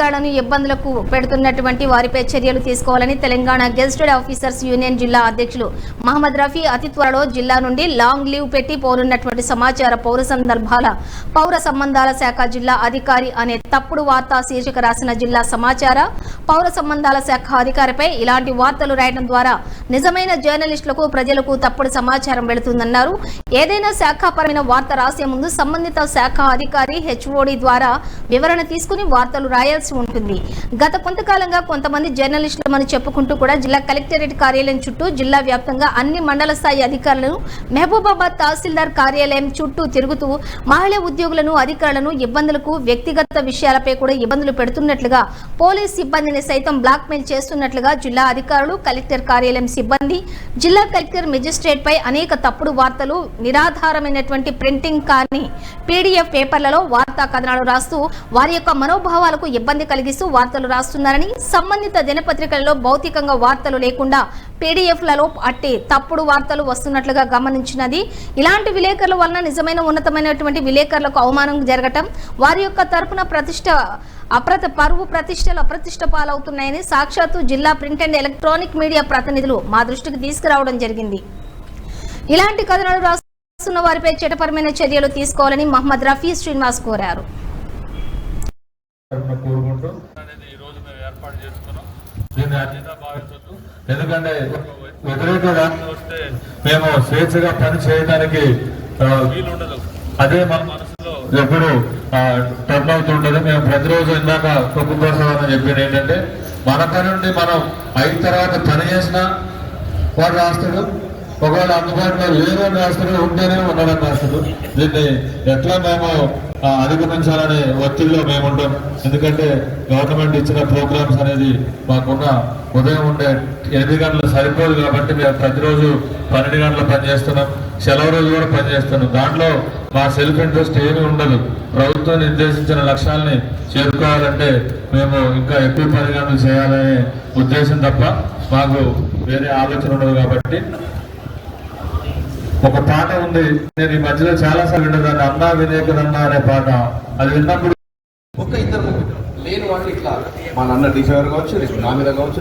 అధికారులను ఇబ్బందులకు పెడుతున్నటువంటి వారిపై చర్యలు తీసుకోవాలని తెలంగాణ గెజిటెడ్ ఆఫీసర్స్ యూనియన్ జిల్లా అధ్యక్షులు మహమ్మద్ రఫీ అతి త్వరలో జిల్లా నుండి లాంగ్ లీవ్ పెట్టి పోనున్నటువంటి సమాచార పౌర సందర్భాల పౌర సంబంధాల శాఖ జిల్లా అధికారి అనే తప్పుడు వార్తా శీర్షిక రాసిన జిల్లా సమాచార పౌర సంబంధాల శాఖ అధికారిపై ఇలాంటి వార్తలు రాయడం ద్వారా నిజమైన జర్నలిస్టులకు ప్రజలకు తప్పుడు సమాచారం వెళుతుందన్నారు. ఏదైనా శాఖాపరమైన వార్త రాసే ముందు సంబంధిత శాఖ అధికారి హెచ్ఓడి ద్వారా వివరణ తీసుకుని వార్తలు రాయాల్సి ఉంటుంది. గత కొంతకాలంగా కొంతమంది జర్నలిస్టులమని చెప్పుకుంటూ కూడా జిల్లా కలెక్టరేట్ కార్యాలయం చుట్టూ జిల్లా వ్యాప్తంగా అన్ని మండల స్థాయి అధికారులను మహబూబాబాద్ తహసీల్దార్ కార్యాలయం చుట్టూ తిరుగుతూ మహిళా ఉద్యోగులను అధికారులను ఇబ్బందులకు వ్యక్తిగత విషయాలపై కూడా ఇబ్బందులు పెడుతున్నట్లుగా పోలీస్ సిబ్బందిని సైతం బ్లాక్మెయిల్ చేస్తున్నట్లుగా జిల్లా అధికారులు కలెక్టర్ కార్యాలయం సిబ్బంది జిల్లా కలెక్టర్ మెజిస్ట్రేట్ పై అనేక తప్పుడు వార్తలు నిరాధారమైనటువంటి ప్రింటింగ్ కానీ పీడీఎఫ్ పేపర్లలో వార్తా కథనాలు రాస్తూ వారి యొక్క మనోభావాలకు ఇబ్బంది కలిగిస్తూ వార్తలు రాస్తున్నారని సంబంధిత దినపత్రికలలో భౌతికంగా వార్తలు లేకుండా పీడీఎఫ్లలో అట్టే తప్పుడు వార్తలు వస్తున్నట్లుగా గమనించినది. ఇలాంటి విలేకరుల వలన నిజమైన ఉన్నతమైనటువంటి విలేకరులకు అవమానం జరగటం వారి యొక్క తరపున ప్రతిష్ట అప్రత పరువు ప్రతిష్టలు అప్రతిష్ట పాలవుతున్నాయని సాక్షాత్తు జిల్లా ప్రింట్ అండ్ ఎలక్ట్రానిక్ మీడియా ప్రతినిధులు మా దృష్టికి తీసుకురావడం జరిగింది. ఇలాంటి కథనాలు రాస్తున్న వారిపై చట్టపరమైన చర్యలు తీసుకోవాలని మహమ్మద్ రఫీ శ్రీనివాస్ కోరారు తరపున కోరుకుంటూ అనేది ఈ రోజు మేము ఏర్పాటు చేసుకున్నాం దీన్ని అన్యత భావించొద్దు ఎందుకంటే వ్యతిరేక వస్తే మేము స్వేచ్ఛగా పని చేయడానికి వీలుండదు అదే మన మనసులో ఎప్పుడు టర్న్ అవుతుండదు మేము ప్రతిరోజు ఇందాక కొక్కు ప్రసాదం చెప్పింది ఏంటంటే మన పని నుండి మనం అయిన తర్వాత పని చేసినా వాడు రాస్తాడు. ఒకవేళ అందుబాటులో లేరు అని రాస్తాడు ఉంటేనే ఉండడం రాస్తాడు. దీన్ని ఎట్లా మేము అధిగమించాలనే ఒత్తిడిలో మేము ఉంటాం. ఎందుకంటే గవర్నమెంట్ ఇచ్చిన ప్రోగ్రామ్స్ అనేది మాకున్న ఉదయం ఉండే ఎనిమిది గంటలు సరిపోదు కాబట్టి మేము ప్రతిరోజు పన్నెండు గంటలు పనిచేస్తున్నాం సెలవు రోజు కూడా పనిచేస్తున్నాం దాంట్లో మా సెల్ఫ్ ఇంట్రెస్ట్ ఏమీ ఉండదు. ప్రభుత్వం నిర్దేశించిన లక్ష్యాలని చేరుకోవాలంటే మేము ఇంకా ఎక్కువ పని గంటలు చేయాలనే ఉద్దేశం తప్ప మాకు వేరే ఆలోచన ఉండదు కాబట్టి ఒక పాట ఉంది. నేను ఈ మధ్యలో చాలా సార్లు విన్నదాన్ని అన్నా వినేకరన్నా అనే పాట. అది విన్నప్పుడు ఒక ఇద్దరు లేని వాళ్ళు ఇట్లా మా నాన్న టీచర్ కావచ్చు నా మీద కావచ్చు